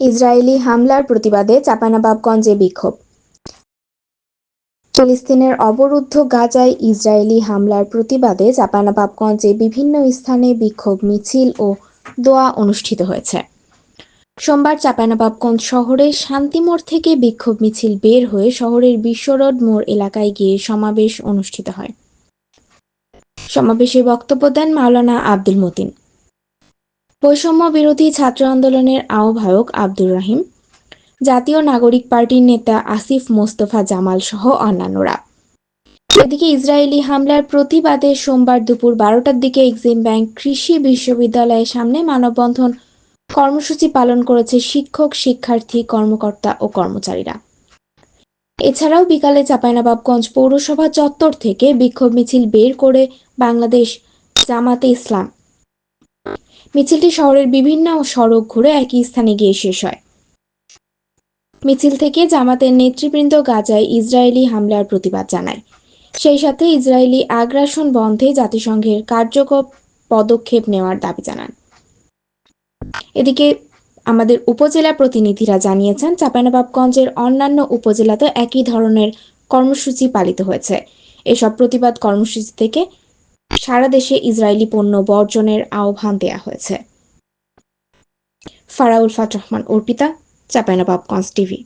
Israeli হামলার প্রতিবাদে চাঁপাইনবাবগঞ্জে বিক্ষোভ। ফিলিস্তিনের অবরুদ্ধ গাজায় ইসরায়েলি হামলার প্রতিবাদে চাঁপাইনবাবগঞ্জে বিভিন্ন স্থানে বিক্ষোভ, মিছিল ও দোয়া অনুষ্ঠিত হয়েছে। সোমবার চাঁপাইনবাবগঞ্জ শহরে শান্তিমোড় থেকে বিক্ষোভ, মিছিল বের হয়ে শহরের বিশ্বরোড মোড় এলাকায় গিয়ে সমাবেশ অনুষ্ঠিত হয়। সমাবেশে বক্তব্য দেন মাওলানা আব্দুল মতিন। বৈষম্য বিরোধী ছাত্র আন্দোলনের আহ্বায়ক আব্দুর রহিম, জাতীয় নাগরিক পার্টির নেতা আসিফ মোস্তফা জামাল সহ অন্যান্যরা। এদিকে ইসরায়েলি হামলার প্রতিবাদে সোমবার দুপুর বারোটার দিকে এক্সিম ব্যাংক কৃষি বিশ্ববিদ্যালয়ের সামনে মানববন্ধন কর্মসূচি পালন করেছে শিক্ষক, শিক্ষার্থী, কর্মকর্তা ও কর্মচারীরা। এছাড়াও বিকালে চাঁপাইনবাবগঞ্জ পৌরসভা চত্বর থেকে বিক্ষোভ মিছিল বের করে বাংলাদেশ জামাতে ইসলাম মিছিলটি শহরের বিভিন্ন সড়ক ঘুরে একই স্থানে গিয়ে শেষ হয়। মিছিল থেকে জামাতের নেতৃবৃন্দ গাজায় ইসরায়েলি হামলার প্রতিবাদ জানায়। সেই সাথে ইসরায়েলি আগ্রাসন বন্ধে জাতিসংঘের কার্যকর পদক্ষেপ নেওয়ার দাবি জানান। এদিকে আমাদের উপজেলা প্রতিনিধিরা জানিয়েছেন, চাঁপাইনবাবগঞ্জের অন্যান্য উপজেলাতে একই ধরনের কর্মসূচি পালিত হয়েছে। এসব প্রতিবাদ কর্মসূচি থেকে সারা দেশে ইসরায়েলি পণ্য বর্জনের আহ্বান দেয়া হয়েছে। ফারাউল ফাত রহমান অর্পিতা চাঁপাইনবাবগঞ্জ টিভি।